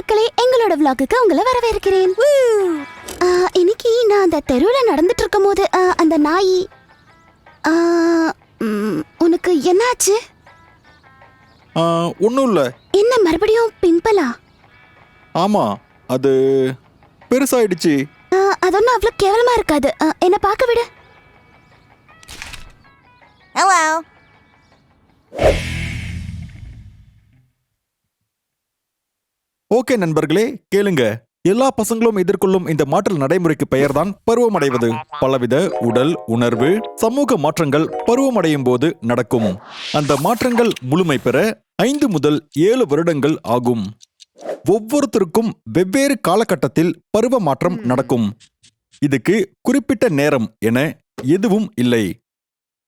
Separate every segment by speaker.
Speaker 1: மக்களே எங்களோட vlogக்கு உங்களை வரவேற்கிறேன். இன்னைக்கு நான் அந்த தெருவில் நடந்துட்டு இருக்கும் போது அந்த நாய் உனக்கு என்னாச்சு?
Speaker 2: ஒன்றும் இல்லை.
Speaker 1: என்ன மறுபடியும் பிம்பிளா
Speaker 2: ஆமாம் அது பெருசாயிடுச்சு.
Speaker 1: அதொன்னும் அவ்வளோ கேவலமா இருக்காது. என்னை பார்க்க விடு.
Speaker 3: Hello.
Speaker 2: ஓகே நண்பர்களே கேளுங்க. எல்லா பசங்களும் எதிர்கொள்ளும் இந்த மாற்றல் நடைமுறைக்கு பெயர்தான் பருவமடைவது. பலவித உடல் உணர்வு சமூக மாற்றங்கள் பருவமடையும் போது நடக்கும். அந்த மாற்றங்கள் முழுமை பெற ஐந்து முதல் ஏழு வருடங்கள் ஆகும். ஒவ்வொருத்தருக்கும் வெவ்வேறு காலகட்டத்தில் பருவ மாற்றம் நடக்கும். இதுக்கு குறிப்பிட்ட நேரம் என எதுவும் இல்லை.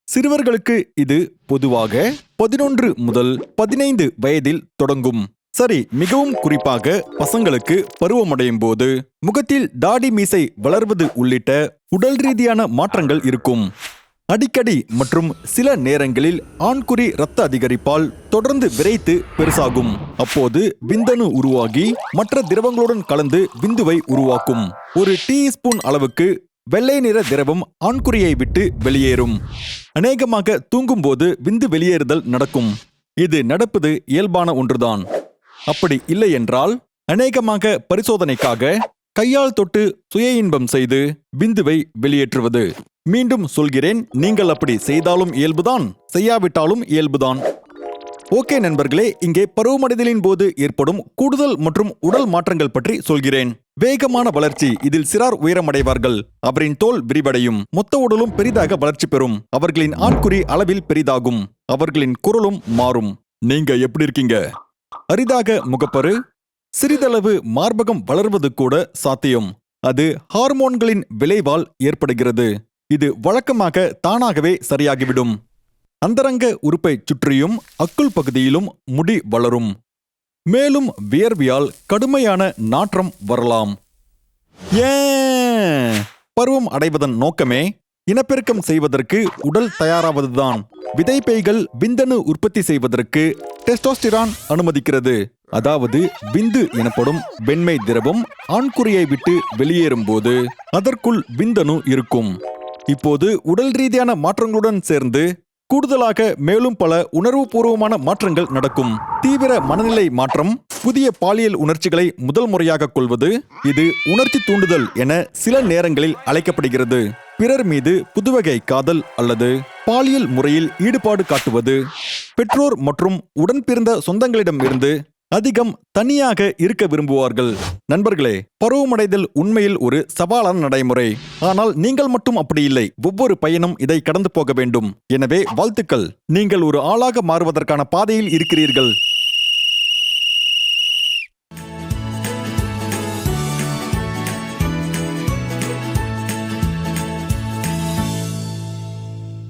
Speaker 2: சிறுவர்களுக்கு இது பொதுவாக பதினொன்று முதல் பதினைந்து வயதில் தொடங்கும். சரி மிகவும் குறிப்பாக பசங்களுக்கு பருவமடையும் போது முகத்தில் தாடி மீசை வளர்வது உள்ளிட்ட உடல் ரீதியான மாற்றங்கள் இருக்கும். அடிக்கடி மற்றும் சில நேரங்களில் ஆண்குறி இரத்த அதிகரிப்பால் தொடர்ந்து விரைத்து பெருசாகும். அப்போது விந்தணு உருவாகி மற்ற திரவங்களுடன் கலந்து விந்துவை உருவாக்கும். ஒரு டீஸ்பூன் அளவுக்கு வெள்ளை நிற திரவம் ஆண்குறியை விட்டு வெளியேறும். அநேகமாக தூங்கும்போது விந்து வெளியேறுதல் நடக்கும். இது நடப்பது இயல்பான ஒன்றுதான். அப்படி இல்லை என்றால் அநேகமாக பரிசோதனைக்காக கையால் தொட்டு சுய இன்பம் செய்து விந்துவை வெளியேற்றுவது. மீண்டும் சொல்கிறேன் நீங்கள் அப்படி செய்தாலும் இயல்புதான் செய்யாவிட்டாலும் இயல்புதான். ஓகே நண்பர்களே இங்கே பருவமடைதலின் போது ஏற்படும் கூடுதல் மற்றும் உடல் மாற்றங்கள் பற்றி சொல்கிறேன். வேகமான வளர்ச்சி இதில் சிறார் உயரமடைவார்கள். அவரின் தோல் விரிவடையும். மொத்த உடலும் பெரிதாக வளர்ச்சி பெறும். அவர்களின் ஆண்குறி அளவில் பெரிதாகும். அவர்களின் குரலும் மாறும். நீங்க எப்படி இருக்கீங்க? அரிதாக முகப்பரு சிறிதளவு மார்பகம் வளர்வது கூட சாத்தியம். அது ஹார்மோன்களின் விளைவால் ஏற்படுகிறது. இது வழக்கமாக தானாகவே சரியாகிவிடும். அந்தரங்க உறுப்பை சுற்றியும் அக்குள் பகுதியிலும் முடி வளரும். மேலும் வியர்வியால் கடுமையான நாற்றம் வரலாம். ஏன்? பருவம் அடைவதன் நோக்கமே இனப்பெருக்கம் செய்வதற்கு உடல் தயாராவதுதான். விதைப்பைகள் விந்தணு உற்பத்தி செய்வதற்கு டெஸ்டோஸ்டிரான் அனுமதிக்கிறது. அதாவது விந்து எனப்படும் வெண்மை திரவம் ஆண்குறியை விட்டு வெளியேறும் போது அதற்குள் விந்தணு இருக்கும். இப்போது உடல் ரீதியான மாற்றங்களுடன் சேர்ந்து கூடுதலாக மேலும் பல உணர்வுபூர்வமான மாற்றங்கள் நடக்கும். தீவிர மனநிலை மாற்றம் புதிய பாலியல் உணர்ச்சிகளை முதல் முறையாக கொள்வது இது உணர்ச்சி தூண்டுதல் என சில நேரங்களில் அழைக்கப்படுகிறது. பிறர் மீது புதுவகை காதல் அல்லது பாலியல் முறையில் ஈடுபாடு காட்டுவது பெற்றோர் மற்றும் உடன்பிறந்த சொந்தங்களிடமிருந்து அதிகம் தனியாக இருக்க விரும்புவார்கள். நண்பர்களே பருவமடைதல் உண்மையில் ஒரு சவாலான நடைமுறை. ஆனால் நீங்கள் மட்டும் அப்படி இல்லை ஒவ்வொரு பையனும் இதை கடந்து போக வேண்டும். எனவே வாழ்த்துக்கள். நீங்கள் ஒரு ஆளாக மாறுவதற்கான பாதையில் இருக்கிறீர்கள்.